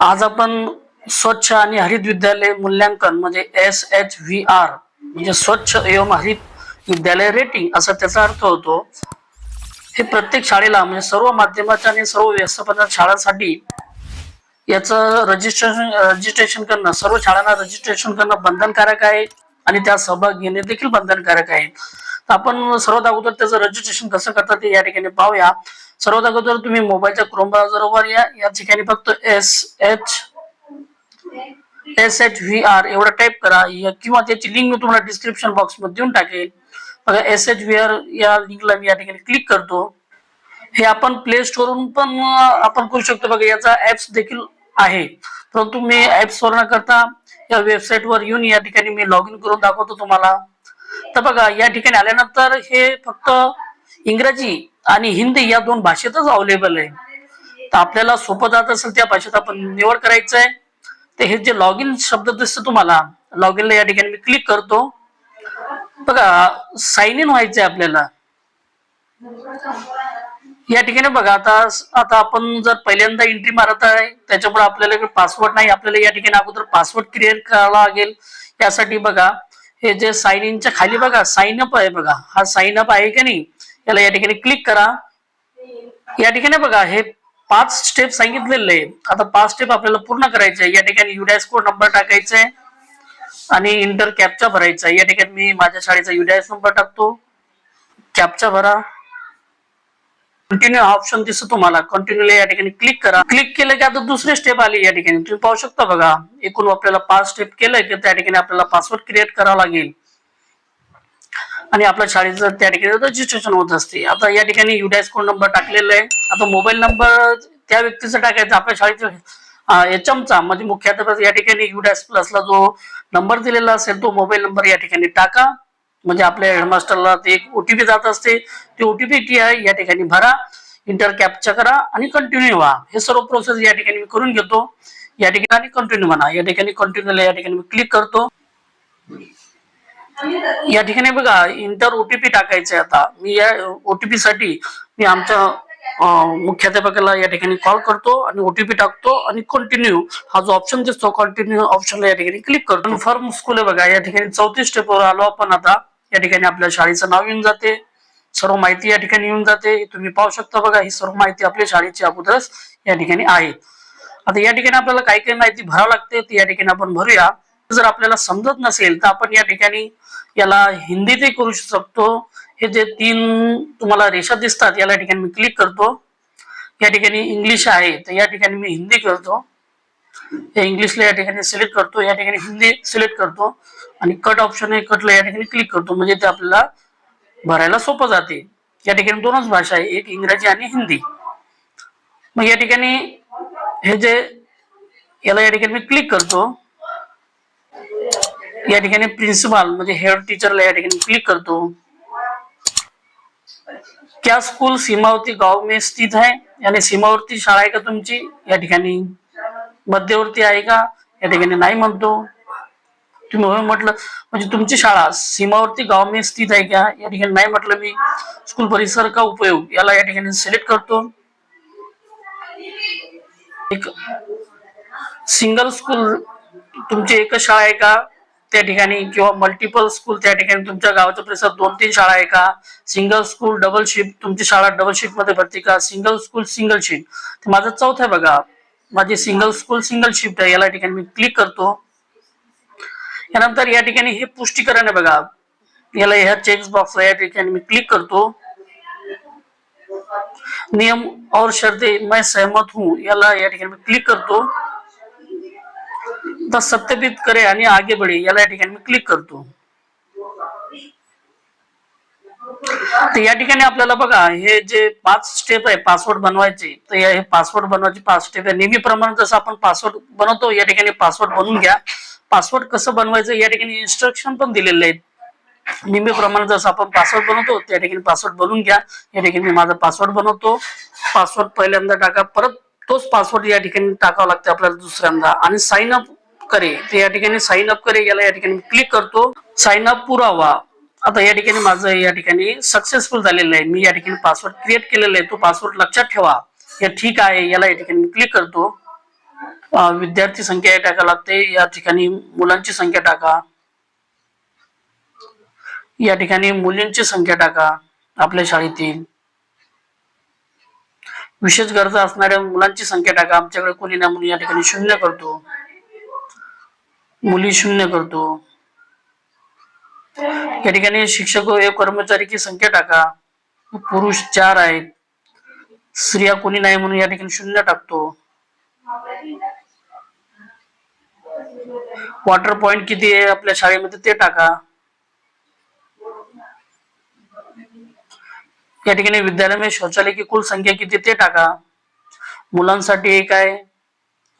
आज आपण स्वच्छ आणि हरित विद्यालय मूल्यांकन म्हणजे एस एच व्ही आर म्हणजे स्वच्छ एवं हरित विद्यालय रेटिंग असा त्याचा अर्थ होतो. हे प्रत्येक शाळेला म्हणजे सर्व माध्यमाच्या आणि सर्व व्यवस्थापन शाळांसाठी याचं रजिस्ट्रेशन रजिस्ट्रेशन करणं सर्व शाळांना रजिस्ट्रेशन करणं बंधनकारक आहे आणि त्यात सहभाग घेणे देखील बंधनकारक आहे. तर आपण सर्वात अगोदर त्याचं रजिस्ट्रेशन कसं करतात ते या ठिकाणी पाहूया. सर्वात अगोदर तुम्ही मोबाईलच्या क्रोम ब्राउझरवर या. या ठिकाणी फक्त S H S H V R एवढं टाईप करा. किंवा त्याची लिंक मी तुम्हाला डिस्क्रिप्शन बॉक्समध्ये देऊन टाकेल. बघा एस एच व्ही आर या लिंकला मी या ठिकाणी क्लिक करतो. हे आपण प्ले स्टोरवरून पण आपण करू शकतो. बघा याचा ऍप्स देखील आहे. परंतु मी ऍप्स वर न करता या वेबसाईटवर येऊन या ठिकाणी मी लॉग इन करून दाखवतो तुम्हाला. तर बघा या ठिकाणी आल्यानंतर हे फक्त इंग्रजी आणि हिंदी या दोन भाषेतच अवेलेबल आहे. तर आपल्याला सोपं जात असेल त्या भाषेत आपण निवड करायचं आहे तर हे जे लॉग इन शब्द दिसतं तुम्हाला लॉग इनला या ठिकाणी मी क्लिक करतो. बघा साइन इन व्हायचंय आपल्याला. या ठिकाणी बघा आता आता आपण जर पहिल्यांदा एंट्री मारत आहे त्याच्यामुळे आपल्याला पासवर्ड नाही. आपल्याला या ठिकाणी अगोदर पासवर्ड क्रिएट करावा लागेल. यासाठी बघा हे जे साइन इनच्या खाली बघा साइन अप आहे बघा. हा साइन अप आहे की नाही? याला या ठिकाणी क्लिक करा. या ठिकाणी बघा हे पाच स्टेप सांगितलेले आता पाच स्टेप आपल्याला पूर्ण करायचे या ठिकाणी युडॅस कोड नंबर टाकायचा आहे. आणि इंटर कॅपचा भरायचा या ठिकाणी मी माझ्या शाळेचा युडॅस नंबर टाकतो. कॅपचा भरा. कंटिन्यू ऑप्शन दिसतो तुम्हाला. कंटिन्यू या ठिकाणी क्लिक करा. क्लिक केलं की आता दुसरी स्टेप आली या ठिकाणी. तुम्ही पाहू शकता बघा. एकूण आपल्याला पाच स्टेप केलंय की त्या ठिकाणी आपल्याला पासवर्ड क्रिएट करावा लागेल. आणि आपल्या शाळेचं त्या ठिकाणी रजिस्ट्रेशन होत असते. आता या ठिकाणी युडॅस कोड नंबर टाकलेला आहे. आता मोबाईल नंबर त्या व्यक्तीचा टाकायचा आपल्या शाळेचा एचएमचा म्हणजे मुख्याध्यापक या ठिकाणी युडॅस प्लसला जो नंबर दिलेला असेल तो मोबाईल नंबर या ठिकाणी टाका. म्हणजे आपल्या हेडमास्टरला ते एक ओटीपी जात असते. ती ओटीपी टी आहे या ठिकाणी भरा. इंटर कॅपचा करा आणि कंटिन्यू व्हा. हे सर्व प्रोसेस या ठिकाणी मी करून घेतो. या ठिकाणी कंटिन्यू म्हणा. या ठिकाणी कंटिन्यूला या ठिकाणी मी क्लिक करतो. या ठिकाणी बघा इंटर ओटीपी टाकायचे आता मी या ओटीपी साठी मी आमच्या मुख्याध्यापकाला या ठिकाणी कॉल करतो आणि ओटीपी टाकतो आणि कंटिन्यू हा जो ऑप्शन दिसतो कंटिन्यू ऑप्शनला या ठिकाणी क्लिक करतो कन्फर्म स्कूल आहे बघा या ठिकाणी चौथी स्टेपवर आलो आपण आता या ठिकाणी आपल्या शाळेचं नाव येऊन जाते सर्व माहिती या ठिकाणी येऊन जाते तुम्ही पाहू शकता बघा ही सर्व माहिती आपल्या शाळेची अगोदरच या ठिकाणी आहे आता या ठिकाणी आपल्याला काही काही माहिती भरावं लागते ती या ठिकाणी आपण भरूया जर आपल्याला समजत नसेल तर आपण या ठिकाणी याला हिंदीतही करू शकतो. हे जे तीन तुम्हाला रेषा दिसतात याला या ठिकाणी मी क्लिक करतो. या ठिकाणी इंग्लिश आहे तर या ठिकाणी मी हिंदी करतो. या इंग्लिशला या ठिकाणी सिलेक्ट करतो या ठिकाणी हिंदी सिलेक्ट करतो. आणि कट ऑप्शन आहे कटला या ठिकाणी क्लिक करतो म्हणजे ते आपल्याला भरायला सोपं जाते. या ठिकाणी दोनच भाषा आहे एक इंग्रजी आणि हिंदी. मग या ठिकाणी हे जे याला या ठिकाणी मी क्लिक करतो. या ठिकाणी प्रिन्सिपाल म्हणजे हेड टीचरला या ठिकाणी क्लिक करतो. क्या स्कूल सीमावर्ती गाव में स्थित आहे. याने सीमावर्ती शाळा आहे का तुमची? या ठिकाणी. मध्यवर्ती आहे का? या ठिकाणी नाही म्हणतो. तुम्ही होय म्हटलं म्हणजे तुमची शाळा सीमावर्ती गाव में स्थित आहे का? या ठिकाणी नाही म्हटलं मी. स्कूल परिसर का उपयोग? याला या ठिकाणी सिलेक्ट करतो. एक सिंगल स्कूल तुमची एकच शाळा आहे का? त्या ठिकाणी किंवा मल्टिपल स्कूल त्या ठिकाणी तुमच्या गावाच्या परिसरात दोन तीन शाळा आहे का? सिंगल स्कूल डबल शिफ्ट तुमची शाळा डबल शिफ्टमध्ये भरती का? सिंगल स्कूल सिंगल शिफ्ट माझं चौथं आहे बघा. माझी सिंगल स्कूल सिंगल शिफ्ट आहे. याला या ठिकाणी मी क्लिक करतो. यानंतर या ठिकाणी हे पुष्टीकरण आहे बघा. याला ह्या चेक बॉक्स या ठिकाणी मी क्लिक करतो. नियम और शर्ते मैं सहमत हूं. याला या ठिकाणी मी क्लिक करतो. द सत्यापित करे आणि आगे बढे याला या ठिकाणी मी क्लिक करतो. तर या ठिकाणी आपल्याला बघा हे जे पाच स्टेप आहे पासवर्ड बनवायचे तर या- हे पासवर्ड बनवायचे पाच स्टेप आहे. नेहमीप्रमाणे जसं आपण पासवर्ड बनवतो या ठिकाणी पासवर्ड बनवून घ्या. पासवर्ड कसं बनवायचं या ठिकाणी इन्स्ट्रक्शन पण दिलेले आहेत. नेहमीप्रमाणे जसं आपण पासवर्ड बनवतो त्या ठिकाणी पासवर्ड बनवून घ्या. या ठिकाणी मी माझा पासवर्ड बनवतो. पासवर्ड पहिल्यांदा टाका. परत तोच पासवर्ड या ठिकाणी टाकावा लागतो आपल्याला दुसऱ्यांदा. आणि साइन अप करे तर या ठिकाणी साइन अप करे याला या ठिकाणी क्लिक करतो. साइन अप पुरावा. आता या ठिकाणी माझं या ठिकाणी सक्सेसफुल झालेलं आहे. मी या ठिकाणी पासवर्ड क्रिएट केलेला आहे. तो पासवर्ड लक्षात ठेवा. हे ठीक आहे. याला या ठिकाणी क्लिक करतो. विद्यार्थी संख्या हे टाका लागते. या ठिकाणी मुलांची संख्या टाका. या ठिकाणी मुलींची संख्या टाका. आपल्या शाळेतील. विशेष गरजा असणाऱ्या मुलांची संख्या टाका. आमच्याकडे कोणी ना मुली या ठिकाणी शून्य करतो. मुली शून्य करतो. या ठिकाणी शिक्षक व कर्मचारीची संख्या टाका. पुरुष चार आहेत. स्त्रिया कोणी नाही म्हणून या ठिकाणी शून्य टाकतो. वॉटर पॉइंट किती आहे आपल्या शाळेमध्ये ते टाका. या ठिकाणी विद्यालयामध्ये शौचालय की कुल संख्या किती ते टाका. मुलांसाठी एक आहे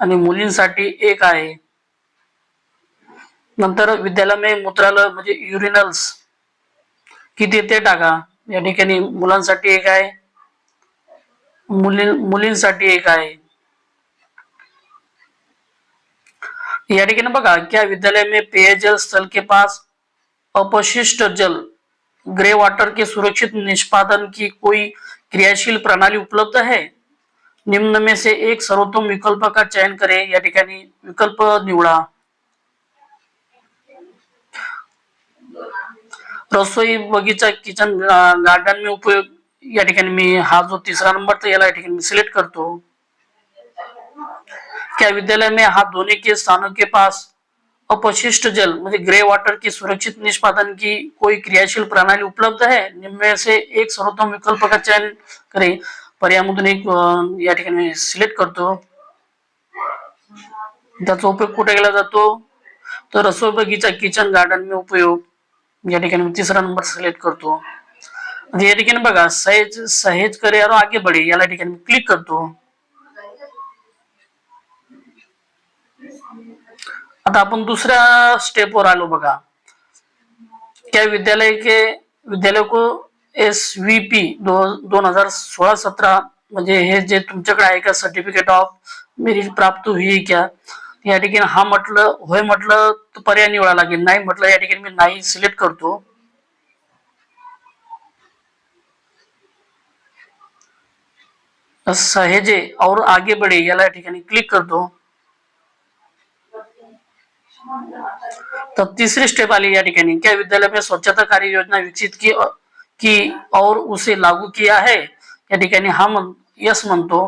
आणि मुलींसाठी एक आहे. नंतर विद्यालय मूत्रालय म्हणजे युरिनल्स. किती ते टाका. या ठिकाणी मुलांसाठी एक आहे. मुली मुलींसाठी एक आहे. या ठिकाणी बघा क्या विद्यालय में पेयजल स्थल के पास अपशिष्ट जल ग्रे वाटर के सुरक्षित निष्पादन की कोई क्रियाशील प्रणाली उपलब्ध है? निम्न में से एक सर्वोत्तम विकल्प का चयन करें। या ठिकाणी विकल्प निवडा। रसोई बगीचा किचन गार्डन मी उपयोग या ठिकाणी मी हा जो तिसरा नंबर तर याला या ठिकाणी मी सिलेक्ट करतो. क्या विद्यालय में दोन्ही धोने के स्थानों के पास अपशिष्ट जल म्हणजे ग्रे वाटर की सुरक्षित निष्पादन की कोई क्रियाशील प्रणाली उपलब्ध है निम्न से एक सर्वोत्तम विकल्प का चयन करें? पर्यायामधून एक या ठिकाणी सिलेक्ट करतो. त्याचा उपयोग कुठे केला जातो? तर रसोई बगीचा किचन गार्डन मी उपयोग या ठिकाणी मी तिसरा नंबर सिलेक्ट करतो. म्हणजे या ठिकाणी बघा सहेज सहेज करे आगे बढे याला या ठिकाणी क्लिक करतो. आता आपण दुसऱ्या स्टेपवर आलो बघा. क्या विद्यालय के विद्यालय को एस व्ही पी दोन हजार सोळा सतरा म्हणजे हे जे तुमच्याकडे आहे का सर्टिफिकेट ऑफ मेरिट प्राप्त होई क्या? या ठिकाणी हा म्हटलं होय म्हटलं तर पर्याय निवडा लागेल. नाही म्हटलं या ठिकाणी मी नाही सिलेक्ट करतो. सहेजे और आगे बढे याला या ठिकाणी क्लिक करतो. तर तिसरी स्टेप आली या ठिकाणी. क्या विद्यालय में स्वच्छता कार्य योजना विकसित की की और उसे लागू किया है? या ठिकाणी हा म्हण यस म्हणतो.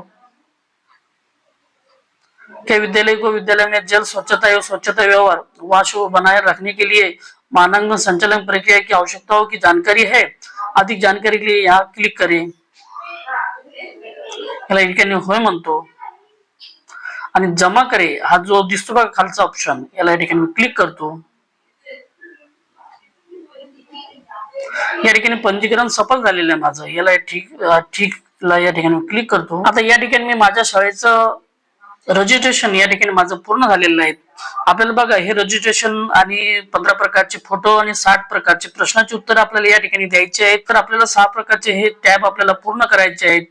के विद्यालय को विद्यालय में जल स्वच्छता एवं स्वच्छता व्यवहार वाश बनाए रखने के लिए मानांकन संचालन प्रक्रिया की आवश्यकताओं की जानकारी है। अधिक जानकारी के लिए यहाँ क्लिक करें। याला या ठिकाणी होय म्हणतो आणि जमा करे। हा जो दिसतो बघा खालचा ऑप्शन। याला या ठिकाणी मी क्लिक करतो या ठिकाणी पंजीकरण सफल झालेलं आहे माझं। याला ठीक ठीक ला या ठिकाणी क्लिक करतो आता या ठिकाणी मी माझ्या शाळेचं रजिस्ट्रेशन या ठिकाणी माझं पूर्ण झालेलं आहे. आपल्याला बघा हे रजिस्ट्रेशन आणि पंधरा प्रकारचे फोटो आणि साठ प्रकारचे प्रश्नाची उत्तर आपल्याला या ठिकाणी द्यायचे आहेत. तर आपल्याला सहा प्रकारचे हे टॅब आपल्याला पूर्ण करायचे आहेत.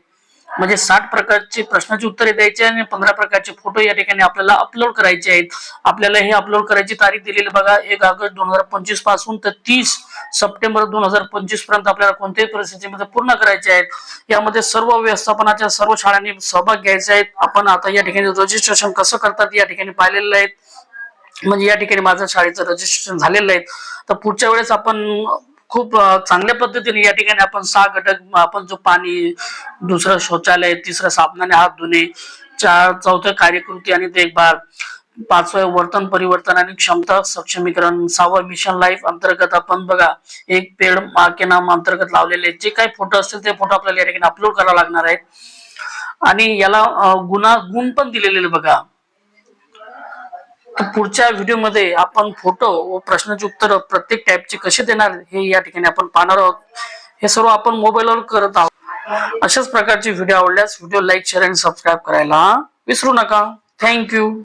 म्हणजे साठ प्रकारचे प्रश्नाची उत्तरे द्यायची आणि पंधरा प्रकारचे फोटो या ठिकाणी आपल्याला अपलोड करायचे आहेत. आपल्याला हे अपलोड करायची तारीख दिलेली बघा एक ऑगस्ट दोन हजार पंचवीसपासून तर तीस सप्टेंबर दोन हजार पंचवीसपर्यंत आपल्याला कोणत्याही परिस्थितीमध्ये पूर्ण करायचे आहेत यामध्ये सर्व व्यवस्थापनाच्या सर्व शाळांनी सहभाग घ्यायचे आहेत आपण आता या ठिकाणी रजिस्ट्रेशन कसं करतात या ठिकाणी पाहिलेलं आहे म्हणजे या ठिकाणी माझं शाळेचं रजिस्ट्रेशन झालेलं आहे. तर पुढच्या वेळेस आपण खूप चांगल्या पद्धतीने या ठिकाणी आपण सहा घटक आपण जो पाणी दुसरं शौचालय तिसरं साबणाने हात धुणे चार चौथं कार्यकृती आणि देखभाल पाचवं वर्तन परिवर्तन आणि क्षमता सक्षमीकरण सहावं मिशन लाईफ अंतर्गत आपण बघा एक पेड माके नाम अंतर्गत लावलेले जे काही फोटो असतील ते फोटो आपल्याला या ठिकाणी अपलोड करावे लागणार आहेत. आणि याला अ, गुन्हा गुण पण दिलेले बघा. तर पुढच्या व्हिडिओमध्ये आपण फोटो व प्रश्नाचे उत्तर प्रत्येक टाईपचे कसे देणार हे या ठिकाणी आपण पाहणार आहोत. हे सर्व आपण मोबाईलवर करत आहोत. अशाच प्रकारचे व्हिडिओ आवडल्यास व्हिडिओ लाईक शेअर आणि सबस्क्राईब करायला विसरू नका. थँक्यू